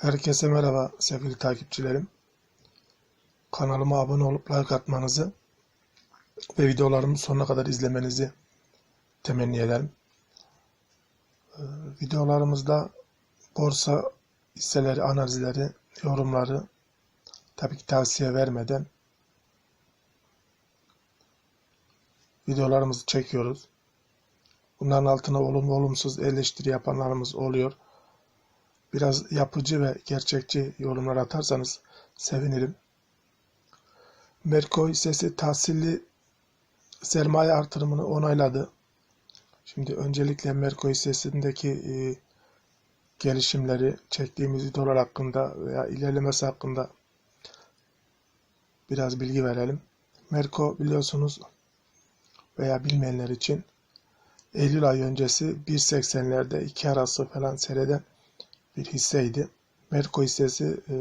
Herkese merhaba sevgili takipçilerim. Kanalıma abone olup like atmanızı ve videolarımı sonuna kadar izlemenizi temenni ederim. Ee, videolarımızda borsa hisseleri, analizleri, yorumları tabii ki tavsiye vermeden videolarımızı çekiyoruz. Bunların altına olumlu olumsuz eleştiri yapanlarımız oluyor biraz yapıcı ve gerçekçi yorumlar atarsanız sevinirim. Merko hissesi tahsilli sermaye artırımını onayladı. Şimdi öncelikle Merko hissesindeki e, gelişimleri çektiğimiz videolar hakkında veya ilerlemesi hakkında biraz bilgi verelim. Merko biliyorsunuz veya bilmeyenler için Eylül ayı öncesi 1.80'lerde 2 arası falan seyreden bir hisseydi. Merko hissesi e,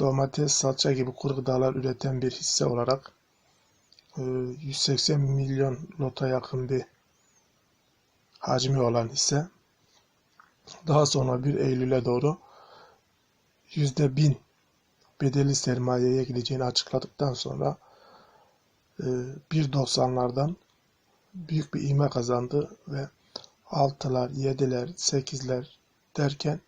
domates, salça gibi kuru gıdalar üreten bir hisse olarak e, 180 milyon lota yakın bir hacmi olan hisse. Daha sonra 1 Eylül'e doğru %1000 bedeli sermayeye gideceğini açıkladıktan sonra e, 1.90'lardan büyük bir ivme kazandı ve 6'lar, 7'ler, 8'ler derken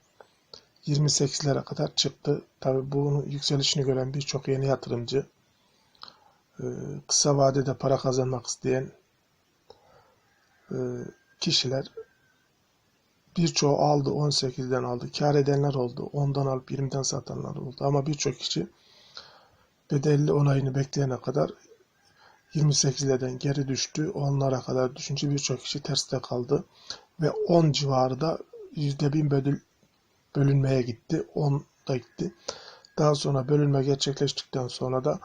28'lere kadar çıktı. Tabi bunun yükselişini gören birçok yeni yatırımcı e, kısa vadede para kazanmak isteyen e, kişiler birçoğu aldı 18'den aldı. Kar edenler oldu. 10'dan alıp 20'den satanlar oldu. Ama birçok kişi bedelli onayını bekleyene kadar 28'lerden geri düştü. Onlara kadar düşünce birçok kişi terste kaldı. Ve 10 civarı da %1000 bölü, bölünmeye gitti. 10 da gitti. Daha sonra bölünme gerçekleştikten sonra da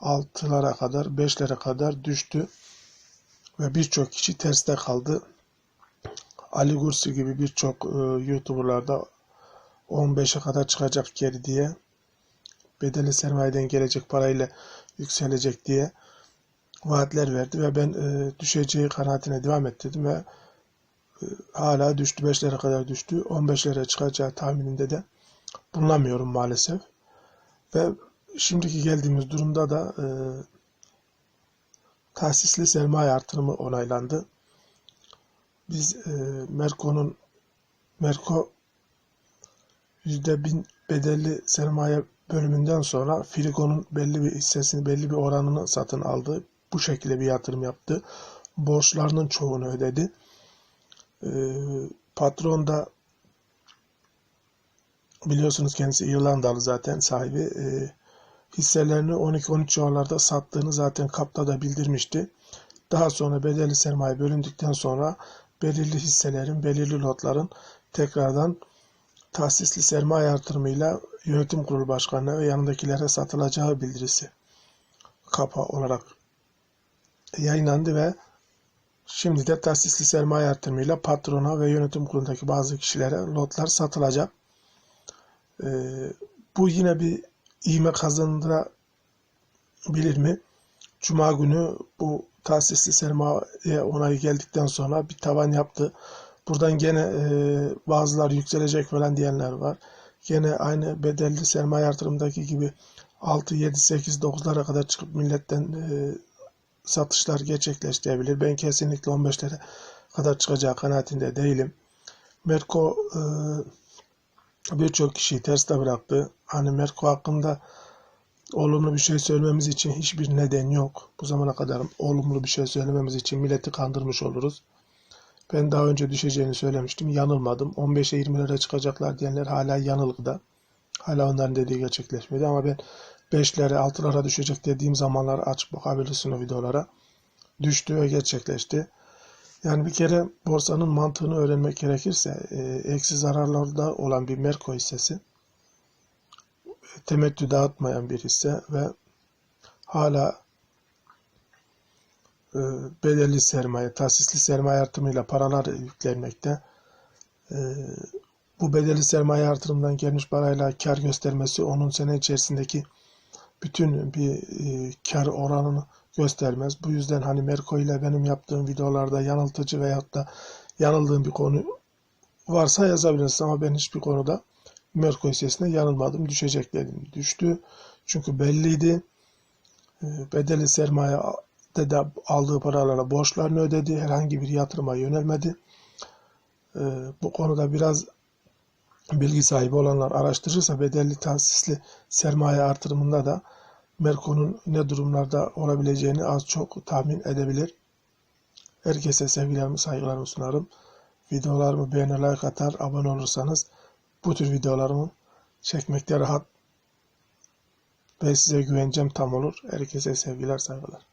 6'lara kadar 5'lere kadar düştü. Ve birçok kişi terste kaldı. Ali Gursi gibi birçok e, YouTuber'larda 15'e kadar çıkacak geri diye bedeli sermayeden gelecek parayla yükselecek diye vaatler verdi ve ben e, düşeceği kanaatine devam ettim ve hala düştü 5'lere kadar düştü 15'lere çıkacağı tahmininde de bulunamıyorum maalesef ve şimdiki geldiğimiz durumda da e, tahsisli sermaye artırımı onaylandı. Biz e, Merko'nun Merko %1000 bedelli sermaye bölümünden sonra Frigo'nun belli bir hissesini, belli bir oranını satın aldı bu şekilde bir yatırım yaptı. Borçlarının çoğunu ödedi. E, patron da biliyorsunuz kendisi İrlandalı zaten sahibi. E, hisselerini 12-13 civarlarda sattığını zaten kapta da bildirmişti. Daha sonra bedelli sermaye bölündükten sonra belirli hisselerin, belirli lotların tekrardan tahsisli sermaye artırımıyla yönetim kurulu başkanına ve yanındakilere satılacağı bildirisi kapa olarak yayınlandı ve şimdi de tahsisli sermaye artırımıyla patrona ve yönetim kurulundaki bazı kişilere lotlar satılacak. Ee, bu yine bir ivme kazandırabilir mi? Cuma günü bu tahsisli sermaye onayı geldikten sonra bir tavan yaptı. Buradan gene e, bazılar yükselecek falan diyenler var. Gene aynı bedelli sermaye artırımındaki gibi 6, 7, 8, 9'lara kadar çıkıp milletten e, satışlar gerçekleştirebilir. Ben kesinlikle 15'lere kadar çıkacağı kanaatinde değilim. Merko e, birçok kişiyi terste bıraktı. Hani Merko hakkında olumlu bir şey söylememiz için hiçbir neden yok. Bu zamana kadar olumlu bir şey söylememiz için milleti kandırmış oluruz. Ben daha önce düşeceğini söylemiştim. Yanılmadım. 15'e 20'lere çıkacaklar diyenler hala yanılgıda. Hala onların dediği gerçekleşmedi ama ben 5'lere 6'lara düşecek dediğim zamanlar açıp bakabilirsin o videolara. Düştü ve gerçekleşti. Yani bir kere borsanın mantığını öğrenmek gerekirse e, eksi zararlarda olan bir Merko hissesi temettü dağıtmayan bir hisse ve hala e, bedelli sermaye, tahsisli sermaye artımıyla paralar yüklenmekte. E, bu bedelli sermaye artırımından gelmiş parayla kar göstermesi onun sene içerisindeki bütün bir e, kar oranını göstermez. Bu yüzden hani Merko ile benim yaptığım videolarda yanıltıcı veyahut da yanıldığım bir konu varsa yazabilirsiniz ama ben hiçbir konuda Merko hissesine yanılmadım düşecek dedim. Düştü. Çünkü belliydi. E, bedeli sermaye de aldığı paralara borçlarını ödedi. Herhangi bir yatırıma yönelmedi. E, bu konuda biraz bilgi sahibi olanlar araştırırsa bedelli tahsisli sermaye artırımında da Merko'nun ne durumlarda olabileceğini az çok tahmin edebilir. Herkese sevgilerimi, saygılarımı sunarım. Videolarımı beğenir, like atar, abone olursanız bu tür videolarımı çekmekte rahat ve size güvencem tam olur. Herkese sevgiler, saygılar.